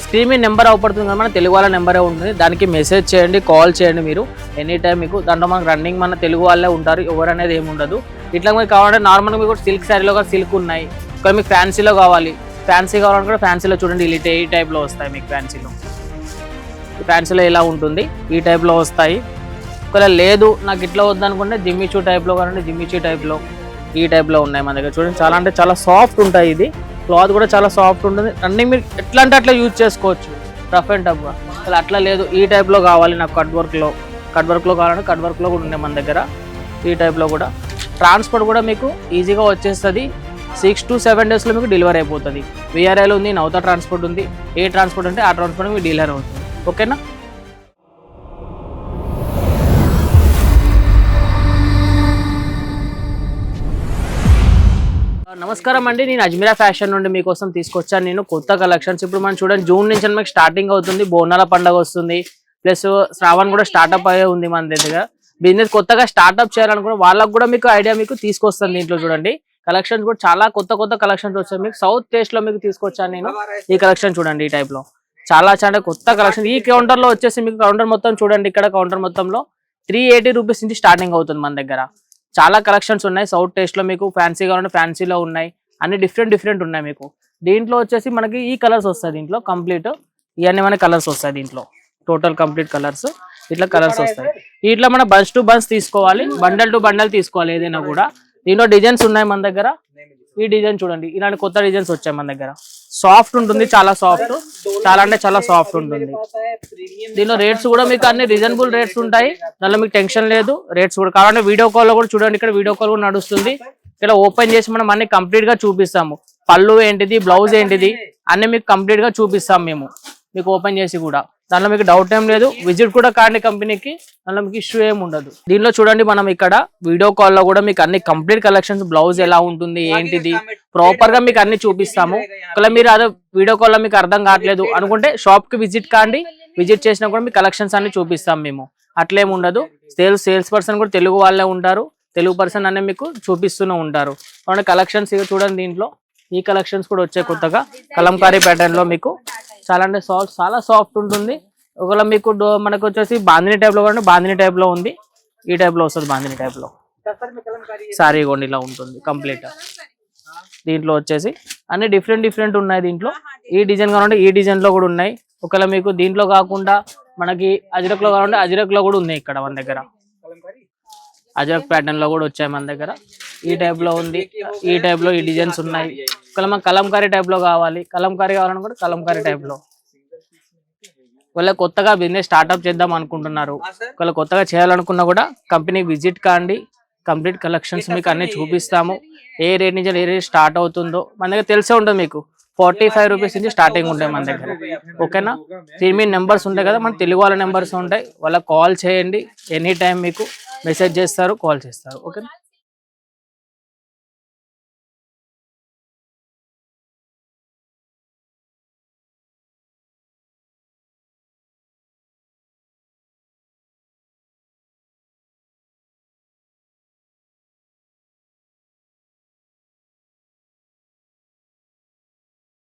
Screen మీద number అవుపడుతుంది కదా మన తెలుగు వాళ్ళ నెంబరే ఉంటుంది. దానికి మెసేజ్ చేయండి కాల్ చేయండి మీరు. ఎనీ టైం మీకు దాంట్లో మనకు రన్నింగ్ మన తెలుగు వాళ్ళే ఉంటారు. ఎవరు అనేది ఏమి ఉండదు. ఇట్లా మీకు కావాలంటే నార్మల్గా మీకు సిల్క్ శారీలో కూడా సిల్క్ ఉన్నాయి. ఇక్కడ మీకు ఫ్యాన్సీలో కావాలి. ఫ్యాన్సీ కావాలంటే కూడా ఫ్యాన్సీలో చూడండి. ఇలా ఈ టైప్లో వస్తాయి మీకు ఫ్యాన్సీలో ఫ్యాన్సీలో ఇలా ఉంటుంది. ఈ టైప్లో వస్తాయి. ఒకవేళ లేదు నాకు ఇట్లా వద్దనుకుంటే జిమ్మిచూ టైప్లో కావాలంటే జిమ్మిచూ టైప్లో ఈ టైప్లో ఉన్నాయి మన దగ్గర. చూడండి చాలా అంటే చాలా సాఫ్ట్ ఉంటాయి ఇది. క్లాత్ కూడా చాలా సాఫ్ట్ ఉంటుంది. అన్నీ మీరు ఎట్లా అంటే అట్లా యూజ్ చేసుకోవచ్చు. రఫ్ అండ్ టఫ్గా అసలు అట్లా లేదు. ఈ టైప్లో కావాలి నాకు కట్ వర్క్లో కట్ వర్క్లో కావాలంటే కట్ వర్క్లో కూడా ఉన్నాయి మన దగ్గర. ఈ టైప్లో కూడా. ట్రాన్స్పోర్ట్ కూడా మీకు ఈజీగా వచ్చేస్తుంది. సిక్స్ టు సెవెన్ డేస్లో మీకు డెలివరీ అయిపోతుంది. విఆర్ఐలో ఉంది నౌతా ట్రాన్స్పోర్ట్ ఉంది. ఏ ట్రాన్స్పోర్ట్ ఉంటే ఆ ట్రాన్స్పోర్ట్ మీకు డీలర్ అవుతుంది. ఓకేనా నమస్కారం అండి. నేను అజ్మీరా ఫ్యాషన్ నుండి మీకోసం తీసుకొచ్చాను నేను కొత్త కలెక్షన్స్. ఇప్పుడు మనం చూడండి జూన్ నుంచి మనకి స్టార్టింగ్ అవుతుంది బోనాల పండుగ వస్తుంది. ప్లస్ శ్రావణ్ కూడా స్టార్ట్అప్ అయ్యే ఉంది మన దగ్గర. బిజినెస్ కొత్తగా స్టార్ట్అప్ చేయాలనుకున్న వాళ్ళకి కూడా మీకు ఐడియా మీకు తీసుకొస్తాను దీంట్లో చూడండి. కలెక్షన్స్ కూడా చాలా కొత్త కొత్త కలెక్షన్స్ వచ్చాయి. మీకు సౌత్ టేస్ట్లో మీకు తీసుకొచ్చాను నేను ఈ కలెక్షన్ చూడండి ఈ టైప్లో. చాలా చాలా కొత్త కలెక్షన్ ఈ కౌంటర్లో వచ్చేసి మీకు కౌంటర్ మొత్తం చూడండి ఇక్కడ కౌంటర్ మొత్తంలో త్రీ ఎయిటీ రూపీస్ నుంచి స్టార్టింగ్ అవుతుంది మన దగ్గర. చాలా కలెక్షన్స్ ఉన్నాయి. సౌత్ టేస్ట్లో మీకు ఫ్యాన్సీ ఉన్న ఫ్యాన్సీలో ఉన్నాయి. అన్ని డిఫరెంట్ డిఫరెంట్ ఉన్నాయి మీకు. దీంట్లో వచ్చేసి మనకి ఈ కలర్స్ వస్తాయి దీంట్లో. కంప్లీట్ ఇవన్నీ మన కలర్స్ వస్తాయి దీంట్లో. టోటల్ కంప్లీట్ కలర్స్ ఇట్లా కలర్స్ వస్తాయి. ఇట్లా మన బంచ్ టు బంచ్ తీసుకోవాలి. బండల్ టు బండల్ తీసుకోవాలి ఏదైనా కూడా. దీంట్లో డిజైన్స్ ఉన్నాయి మన దగ్గర. ఈ డిజైన్ చూడండి. ఇలాంటి కొత్త డిజైన్స్ వచ్చాయి మన దగ్గర. సాఫ్ట్ ఉంటుంది. చాలా సాఫ్ట్. చాలా అంటే చాలా సాఫ్ట్ ఉంటుంది. దీనిలో రేట్స్ కూడా మీకు అన్ని రీజనబుల్ రేట్స్ ఉంటాయి. దానిలో మీకు టెన్షన్ లేదు. రేట్స్ కూడా కావాలంటే వీడియో కాల్లో కూడా చూడండి. ఇక్కడ వీడియో కాల్ కూడా నడుస్తుంది. ఇక్కడ ఓపెన్ చేసి మనం అన్ని కంప్లీట్గా చూపిస్తాము. పళ్ళు ఏంటిది బ్లౌజ్ ఏంటిది అన్ని మీకు కంప్లీట్గా చూపిస్తాం మేము. మీకు ఓపెన్ చేసి కూడా. దానిలో మీకు డౌట్ ఏం లేదు. విజిట్ కూడా కాండి కంపెనీకి దానిలో మీకు ఇష్యూ ఏం ఉండదు. దీనిలో చూడండి మనం ఇక్కడ వీడియో కాల్లో కూడా మీకు అన్ని కంప్లీట్ కలెక్షన్స్ బ్లౌజ్ ఎలా ఉంటుంది ఏంటిది ప్రాపర్గా మీకు అన్ని చూపిస్తాము. ఒకవేళ మీరు అదే వీడియో కాల్లో మీకు అర్థం కావట్లేదు అనుకుంటే షాప్కి విజిట్ కాండి. విజిట్ చేసినా కూడా మీకు కలెక్షన్స్ అన్ని చూపిస్తాం మేము. అట్లేం ఉండదు. సేల్స్ సేల్స్ పర్సన్ కూడా తెలుగు వాళ్ళే ఉంటారు. తెలుగు పర్సన్ అనే మీకు చూపిస్తూనే ఉంటారు. కలెక్షన్స్ చూడండి దీంట్లో. ఈ కలెక్షన్స్ కూడా వచ్చాయి కొత్తగా. కలంకారీ ప్యాటర్న్లో మీకు చాలా అంటే సాఫ్ట్ చాలా సాఫ్ట్ ఉంటుంది. ఒకవేళ మీకు డో- మనకు వచ్చేసి బాందిని టైప్లో కూడా బాందిని టైప్లో ఉంది. ఈ టైప్లో వస్తుంది బాందిని టైప్లో. సారీ కొండి ఇలా ఉంటుంది కంప్లీట్. దీంట్లో వచ్చేసి అన్ని డిఫరెంట్ డిఫరెంట్ ఉన్నాయి దీంట్లో. ఈ డిజైన్ కావాలంటే ఈ డిజైన్లో కూడా ఉన్నాయి. ఒకవేళ మీకు దీంట్లో కాకుండా మనకి అజరక్లో కావాలంటే అజరక్లో కూడా ఉన్నాయి ఇక్కడ మన దగ్గర. అజరక్ ప్యాటర్న్లో కూడా వచ్చాయి మన దగ్గర. ఈ టైప్లో ఉంది. ఈ టైప్లో ఈ డిజైన్స్ ఉన్నాయి. ఒకవేళ మాకు కలంకారీ టైప్లో కావాలి. కలంకారీ కావాలని కూడా కలంకారీ టైప్లో. ఒకవేళ కొత్తగా బిజినెస్ స్టార్ట్అప్ చేద్దాం అనుకుంటున్నారు. ఒకవేళ కొత్తగా చేయాలనుకున్నా కూడా కంపెనీకి విజిట్ కాండి. కంప్లీట్ కలెక్షన్స్ మీకు అన్ని చూపిస్తాము. ఏ రేట్ నుంచి ఏ రేట్ స్టార్ట్ అవుతుందో మన దగ్గర తెలిసే ఉంటుంది మీకు. ఫార్టీ ఫైవ్ రూపీస్ నుంచి స్టార్టింగ్ ఉంటాయి మన దగ్గర. ఓకేనా? దీని మీ నెంబర్స్ ఉంటాయి కదా మన తెలుగు వాళ్ళ నెంబర్స్ ఉంటాయి. వాళ్ళకి కాల్ చేయండి. ఎనీ టైం మీకు మెసేజ్ చేస్తారు కాల్ చేస్తారు. ఓకేనా?